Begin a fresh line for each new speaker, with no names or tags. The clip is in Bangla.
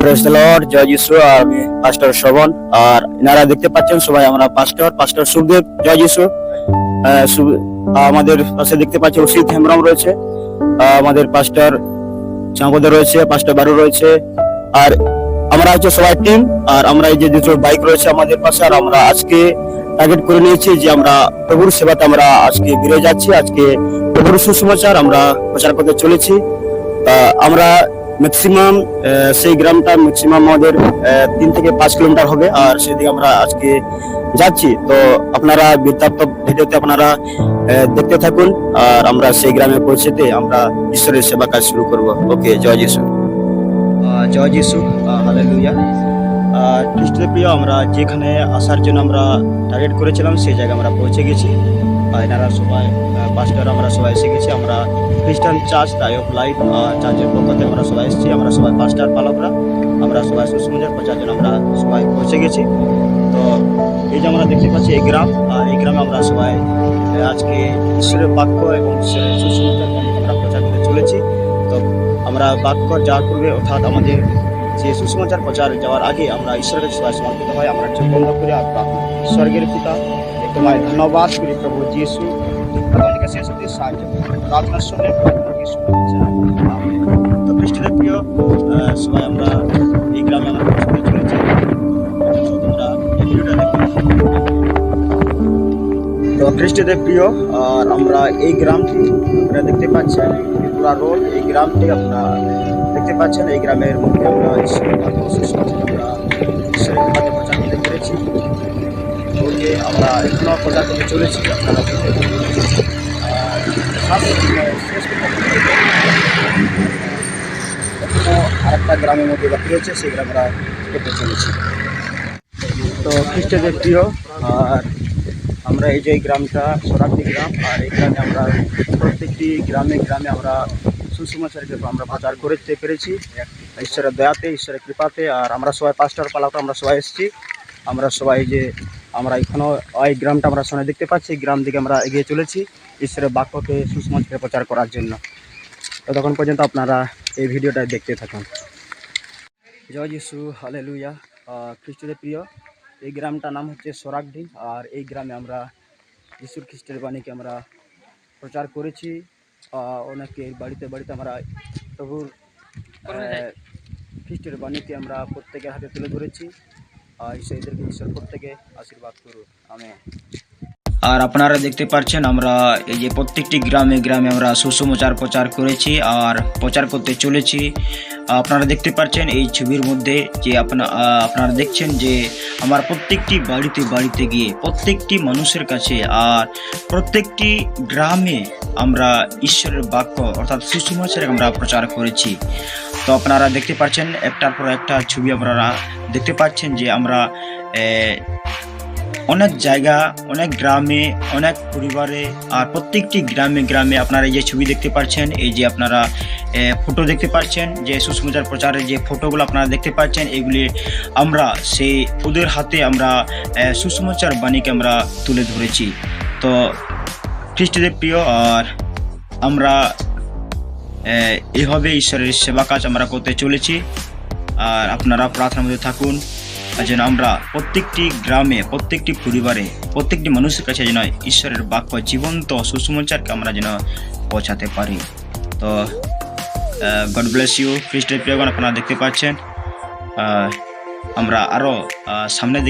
প্রেস লর্ড জয় যিশু আর আর দেখতে পাচ্ছেন, সবাই আমরা জয় যিশু আমাদের পাশে দেখতে পাচ্ছি রয়েছে। আমাদের রয়েছে রয়েছে। আর আমরা সবাই টিম আর আমরা এই যে দুটো বাইক রয়েছে আমাদের পাশে, আর আমরা আজকে টার্গেট করে নিয়েছি যে আমরা প্রভুর সেবাতে আমরা আজকে বেড়ে যাচ্ছি, আজকে প্রভুর সুসমাচার আমরা প্রচার করতে চলেছি। আমরা ম্যাক্সিমাম সেই গ্রামটা ম্যাক্সিমাম আমাদের তিন থেকে পাঁচ কিলোমিটার হবে। আর সেদিকে আমরা আজকে যাচ্ছি। তো আপনারা বৃত্তান্ত ভিডিওতে আপনারা দেখতে থাকুন। আর আমরা সেই গ্রামে পৌঁছেতে আমরা ঈশ্বরের সেবা কাজ শুরু করব। ওকে, জয় যিশু। জয় যিশু। হালেলুয়া খ্রিস্টের প্রিয় আমরা যেখানে আসার জন্য আমরা টার্গেট করেছিলাম, সেই জায়গায় আমরা পৌঁছে গেছি। এনারা সবাই পাঁচটার আমরা সবাই এসে গেছি, আমরা খ্রিস্টান চার্চ টাই অফ লাইফ চার্চের পক্ষ থেকে আমরা সবাই এসেছি, আমরা সবাই পাঁচটার পালকরা, আমরা সবাই সুসমাজের প্রচার জন্য আমরা সবাই পৌঁছে গেছি। তো এই যে আমরা দেখতে পাচ্ছি এই গ্রাম আর এই গ্রামে আমরা সবাই আজকে ঈশ্বরের বাক্য এবং ঈশ্বরের আমরা প্রচার করতে চলেছি। তো আমরা বাক্য যাওয়ার পূর্বে অর্থাৎ আমাদের যে সুসমাচার প্রচার যাওয়ার আগে আমরা ঈশ্বরের সবাই সমর্পিত হয়, আমরা চোখ বন্ধ করে আপনার স্বর্গের পিতা তোমায় ধন্যবাদ করি প্রভু যিশু। প্রথম থেকে শেষ অব্দি সাহায্য করো। প্রার্থনা শুনে প্রভু যিশু আমেন। তো খ্রিস্টদের প্রিয় আহ, সবাই আমরা এই গ্রামে আমরা পৌঁছতে চলেছি তো তোমরা এই ভিডিওটা দেখো। তো খ্রিস্টদের প্রিয় আর আমরা এই গ্রামটি আপনারা দেখতে পাচ্ছেন পুরা রোড। এই গ্রামটি আপনারা দেখতে পাচ্ছেন এই গ্রামের মধ্যে আমরা ঈশ্বরের বাক্য সুসমাচার আমরা ঈশ্বরের ওকে আমরা এখনও প্রচার করতে চলেছি। এখনও আরেকটা গ্রামের মধ্যে বাকি রয়েছে, সেই গ্রামে আমরা যেতে চলেছি। তো খ্রিস্টদের প্রিয় আর আমরা এই যে গ্রামটা সরাকটি গ্রাম, আর এই গ্রামে আমরা প্রত্যেকটি গ্রামে গ্রামে আমরা সুসমাচারকে আমরা প্রচার করতে পেরেছি। ঈশ্বরের দয়াতে, ঈশ্বরের কৃপাতে, আর আমরা সবাই পাঁচটার পালাতে আমরা সবাই এসেছি। আমরা সবাই যে আমরা এখনও ওই গ্রামটা আমরা সামনে দেখতে পাচ্ছি এই গ্রাম দিকে আমরা এগিয়ে চলেছি ঈশ্বরের বাক্যকে সুসমাচারে প্রচার করার জন্য। ততক্ষণ পর্যন্ত আপনারা এই ভিডিওটা দেখতে থাকুন। জয় যিশু হালে লুইয়া খ্রিস্টদের প্রিয় এই গ্রামটার নাম হচ্ছে সরাকডি আর এই গ্রামে আমরা যিশুর খ্রিস্টের বাণীকে আমরা প্রচার করেছি। অনেকে বাড়িতে বাড়িতে আমরা প্রভুর খ্রিস্টের বাণীকে আমরা প্রত্যেকের হাতে তুলে ধরেছি। আর ঈশ্বর প্রত্যেকে আশীর্বাদ করুন আমি আর আপনারা দেখতে পাচ্ছেন, আমরা এই যে প্রত্যেকটি গ্রামে গ্রামে আমরা সুসমাচার প্রচার করেছি আর প্রচার করতে চলেছি। আপনারা দেখতে পাচ্ছেন, এই ছবির মধ্যে যে আপনারা দেখছেন যে আমার প্রত্যেকটি বাড়িতে বাড়িতে গিয়ে প্রত্যেকটি মানুষের কাছে আর প্রত্যেকটি গ্রামে আমরা ঈশ্বরের বাক্য অর্থাৎ সুসমাচার আমরা প্রচার করেছি। তো আপনারা দেখতে পাচ্ছেন একটার পর একটা ছবি আপনারা দেখতে পাচ্ছেন যে আমরা অনেক জায়গা, অনেক গ্রামে, অনেক পরিবারে আর প্রত্যেকটি গ্রামে গ্রামে আপনারা এই যে ছবি দেখতে পাচ্ছেন, এই যে আপনারা ফটো দেখতে পাচ্ছেন, যে সুসমাচার প্রচারের যে ফটোগুলো আপনারা দেখতে পাচ্ছেন, এগুলি আমরা সেই ওদের হাতে আমরা সুসমাচার বাণীকে আমরা তুলে ধরেছি। তো খ্রিস্টদের প্রিয়, আর আমরা এভাবে ঈশ্বরের সেবা কাজ আমরা করতে চলেছি। আর আপনারা প্রার্থনার মধ্যে থাকুন। যেন আমরা প্রত্যেকটি গ্রামে, প্রত্যেকটি পরিবারে, প্রত্যেকটি মানুষের কাছে যেন ঈশ্বরের বাক্য জীবন্ত সুসমাচারকে আমরা যেন পৌঁছাতে পারি। তো গড ব্লেস ইউ খ্রিস্টের প্রিয়গণ, আপনারা দেখতে পাচ্ছেন। আমরা আরও সামনের দিকে